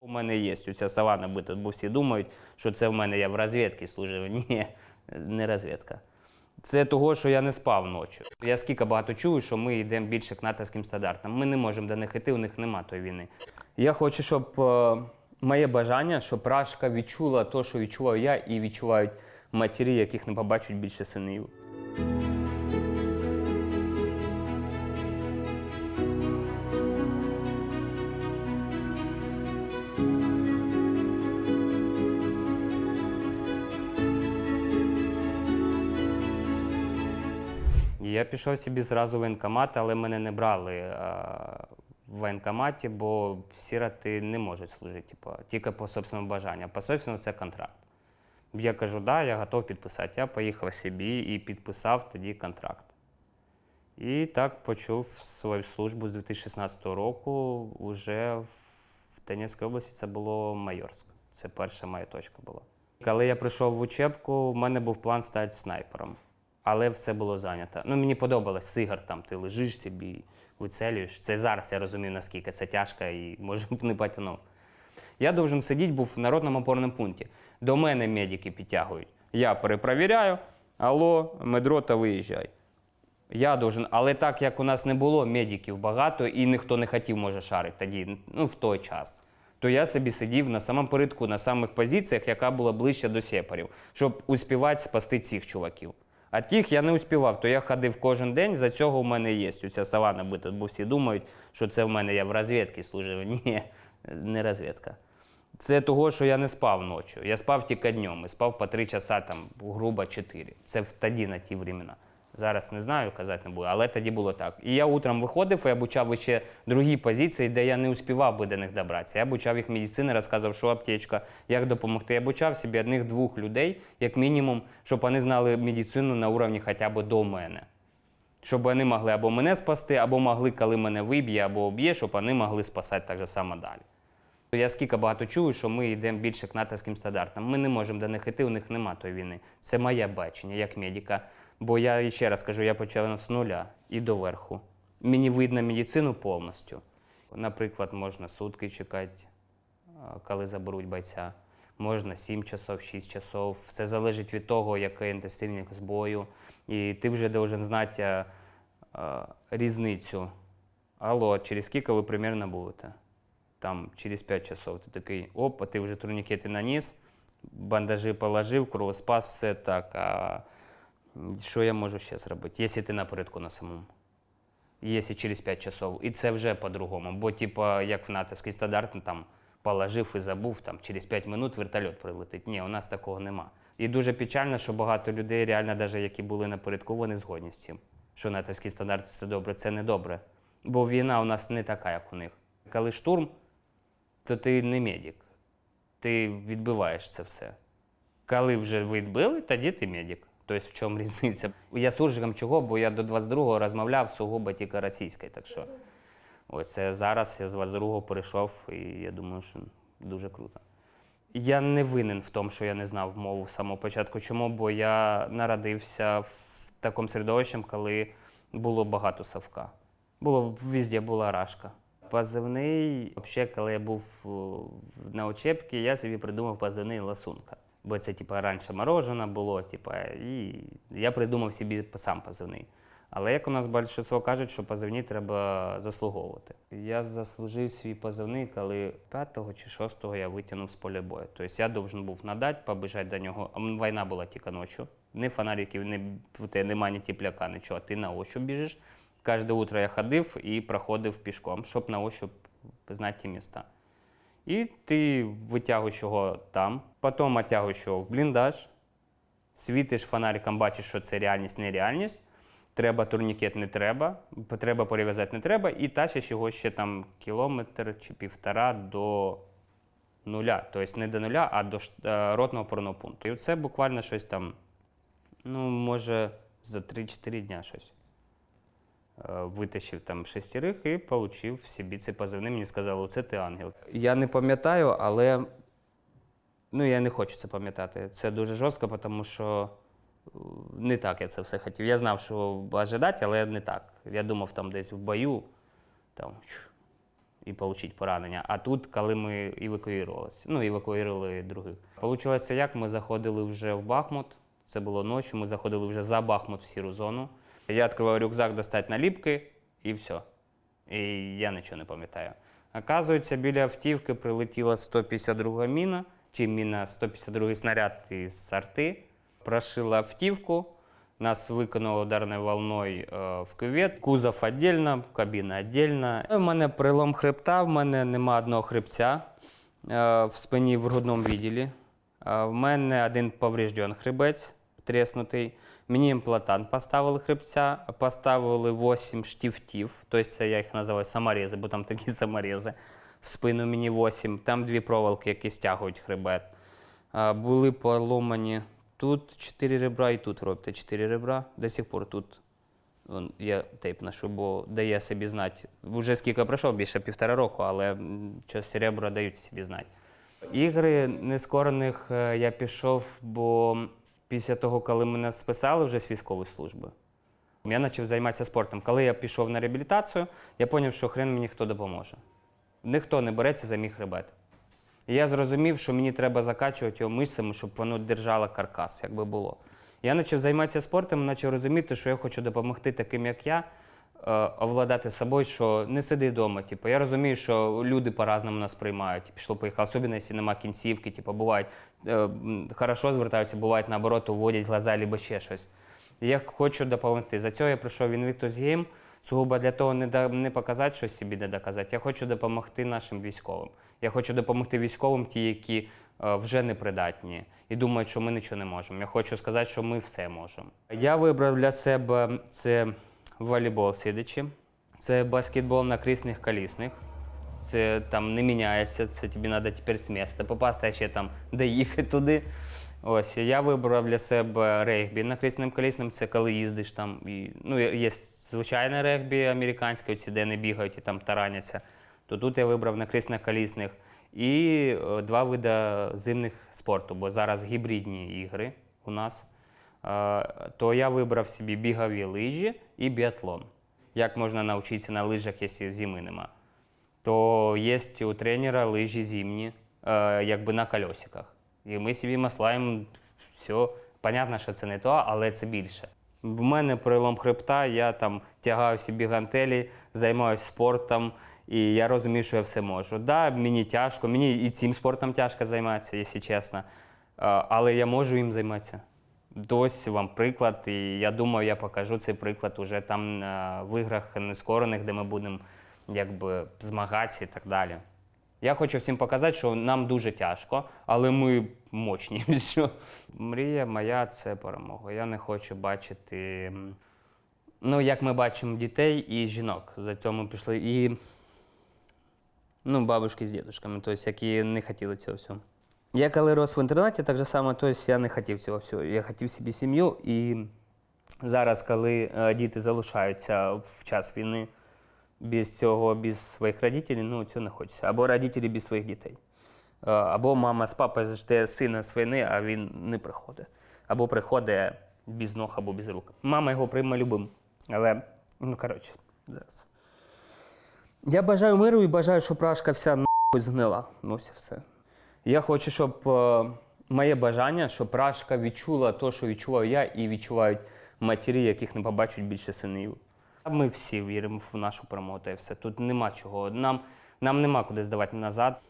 У мене є ця сова набита, бо всі думають, що це в мене я в розвідці служив. Ні, не розвідка. Це того, що я не спав ночі. Я скільки багато чую, що ми йдемо більше к натовським стандартам. Ми не можемо до них йти, у них нема тої війни. Я хочу, щоб е, моє бажання, щоб Рашка відчула те, що відчуваю я, і відчувають матері, яких не побачать більше синів. Я пішов собі зразу в воєнкомат, але мене не брали а, в воєнкоматі, бо сіроти не можуть служити, типу, тільки по собственному бажанню. По собственному це контракт. Я кажу, да, я готов підписати. Я поїхав собі і підписав тоді контракт. І так почув свою службу з 2016 року. Уже в Донецькій області це було Майорськ. Це перша моя точка була. Коли я прийшов в учебку, в мене був план стати снайпером. Але все було зайнято. Ну, мені подобалось сигар, там ти лежиш собі, вицелюєш. Це зараз я розумію, наскільки це тяжко і може не потягнув. Я должен сидіти був в народному опорному пункті. До мене медики підтягують. Я перепровіряю, алло, медрота, виїжджай. Я должен, але так як у нас не було медиків багато і ніхто не хотів, може, шарити тоді, ну в той час. То я собі сидів на самому передку, на самих позиціях, яка була ближче до сепарів, щоб успівати спасти цих чуваків. А тих я не успівав, то я ходив кожен день, за цього в мене є. Оця савана набита, бо всі думають, що це в мене я в розвідці служив. Ні, не розвідка. Це того, що я не спав ночі. Я спав тільки днем і спав по три часа, там, грубо чотири. Це в тоді на ті времена. Зараз не знаю, казати не буду, але тоді було так. І я утром виходив і обучав ще другі позиції, де я не успівав би до них добратися. Я обучав їх медицини, розказував, що аптечка, як допомогти. Я обучав собі одних-двох людей, як мінімум, щоб вони знали медицину на уровні хоча б до мене. Щоб вони могли або мене спасти, або могли, коли мене виб'є або об'є, щоб вони могли спасати так же само далі. Я скільки багато чую, що ми йдемо більше к натовським стандартам. Ми не можемо до них йти, у них нема тої війни. Це моє бачення як медика. Бо я ще раз кажу, я почав з нуля і до верху. Мені видно медицину повністю. Наприклад, можна сутки чекати, коли заберуть бойця. Можна 7 часов, 6 часов. Все залежить від того, який інтенсивність бою. І ти вже должен знати а, а, різницю. Алло, через скільки ви примерно будете? Там через 5 часов. Ти такий, оп, а ти вже турнікети наніс, бандажі положив, кровоспас, все так. А що я можу ще зробити? Якщо ти напередку на самому. Якщо через 5 часов. І це вже по-другому. Бо, типа, як в натовський стандарт, ну, там положив і забув, там через 5 минут вертольот прилетить. Ні, у нас такого нема. І дуже печально, що багато людей, реально, навіть які були напередку, вони згодні з цим. Що натовський стандарт це добре, це не добре. Бо війна у нас не така, як у них. Коли штурм, то ти не медик. Ти відбиваєш це все. Коли вже відбили, тоді ти медик. Тобто в чому різниця? Я суржиком чого, бо я до 22-го розмовляв сугубо тільки російською. Так що ось це зараз я з 22-го перейшов, і я думаю, що дуже круто. Я не винен в тому, що я не знав мову з самого початку. Чому? Бо я народився в такому середовищі, коли було багато совка. Було везде була рашка. Позивний, взагалі, коли я був е, на учебці, я собі придумав позивний ласунка. Бо це, типа, раніше морожене було, типа, і я придумав собі сам позивний. Але як у нас більшість кажуть, що позивні треба заслуговувати. Я заслужив свій позивний, коли 5-го чи 6-го я витягнув з поля бою. Тобто я должен був надати, побіжати до нього. Війна була тільки ночі. Ні фонариків, ні, немає ні тепляка, нічого. Ти на ощупь біжиш. Кожне утро я ходив і проходив пішком, щоб на ощупь знати ті міста. І ти витягуєш його там, потім оттягуєш його в бліндаж, світиш фонариком, бачиш, що це реальність, нереальність. Треба турнікет, не треба, треба перев'язати не треба, і тащиш його ще там кілометр чи півтора до нуля. Тобто не до нуля, а до е, ротного опорного пункту. І це буквально щось там, ну, може, за 3-4 дня щось. Е, Витащив там шестерих і отримав собі цей позивний. Мені сказали, це ти ангел. Я не пам'ятаю, але ну, я не хочу це пам'ятати. Це дуже жорстко, тому що е, не так я це все хотів. Я знав, що ожидати, але не так. Я думав, там десь в бою, там, і отримати поранення. А тут, коли ми евакуювалися, ну, евакуювали других. Получилося як? Ми заходили вже в Бахмут. Це було ночі, ми заходили вже за Бахмут в сіру зону. Я відкриваю рюкзак, достати наліпки і все. І я нічого не пам'ятаю. Оказується, біля автівки прилетіла 152 міна, чи міна 152 снаряд із арти, прошила автівку, нас викинуло ударною волною е, в кювет. Кузов віддільно, кабіна віддільно. У мене прилом хребта, в мене нема одного хребця е, в спині в грудному відділі. Е, В мене один повреждений хребець, треснутий. Мені імплантант поставили хребця, поставили 8 штифтів, тобто я їх називаю саморези, бо там такі саморези. В спину мені 8, там дві проволоки, які стягують хребет. Були поломані тут 4 ребра і тут робите 4 ребра. До сих пор тут я тейп ношу, бо дає собі знати. Вже скільки пройшов, більше півтора року, але щось ребра дають собі знати. Ігри нескорених е, я пішов, бо після того, коли мене списали вже з військової служби, я почав займатися спортом. Коли я пішов на реабілітацію, я зрозумів, що хрен мені хто допоможе. Ніхто не береться за мій хребет. І я зрозумів, що мені треба закачувати його мишцями, щоб воно держало каркас, як би було. Я почав займатися спортом, почав розуміти, що я хочу допомогти таким, як я, овладати собою, що не сиди вдома. Типу, я розумію, що люди по-разному нас приймають. Пішло, поїхало, особливо, якщо нема кінцівки, типу, бувають е, хорошо звертаються, бувають наоборот, уводять глаза, або ще щось. Я хочу допомогти. За цього я прийшов в Invictus Game, сугубо для того, не, да- не показати щось собі, не доказати. Я хочу допомогти нашим військовим. Я хочу допомогти військовим, ті, які е, вже непридатні і думають, що ми нічого не можемо. Я хочу сказати, що ми все можемо. Я вибрав для себе це волейбол сидячи, це баскетбол на крісних колісних. Це там не міняється, це тобі треба тепер з міста попасти, а ще там доїхати туди. Ось я вибрав для себе регбі на крісним колісним. Це коли їздиш там. І, ну, є звичайне регбі американське, оці, де не бігають і там тараняться. То тут я вибрав на крісних колісних. І е, два види зимних спорту, бо зараз гібридні ігри у нас. То я вибрав собі бігові лижі і біатлон. Як можна навчитися на лижах, якщо зими нема? то є у тренера лижі зимні, е, якби на колесиках. І ми собі маслаємо все. Понятно, що це не то, але це більше. В мене перелом хребта, я там тягаю собі гантелі, займаюся спортом, і я розумію, що я все можу. Да, мені тяжко, мені і цим спортом тяжко займатися, якщо чесно. Але я можу їм займатися. Ось вам приклад, і я думаю, я покажу цей приклад уже там е, в іграх нескорених, де ми будемо якби змагатися і так далі. Я хочу всім показати, що нам дуже тяжко, але ми мощні. Мрія моя це перемога. Я не хочу бачити, ну, як ми бачимо дітей і жінок. За ми пішли і ну, бабушки з дідушками, тобто, які не хотіли цього всього. Я коли рос в інтернаті, так же само, тобто, я не хотів цього всього. Я хотів собі сім'ю. І зараз, коли е, діти залишаються в час війни без цього, без своїх родителів, ну цього не хочеться. Або родителі без своїх дітей. Е, Або мама з папою жде сина з війни, а він не приходить. Або приходить без ног або без рук. Мама його прийме любим. Але, ну коротше, зараз. Я бажаю миру і бажаю, щоб Рашка вся нахуй згнила. Ну, все. Я хочу, щоб е, моє бажання, щоб Рашка відчула те, що відчував я, і відчувають матері, яких не побачать більше синів. Ми всі віримо в нашу перемогу та все. Тут нема чого. Нам, нам нема куди здавати назад.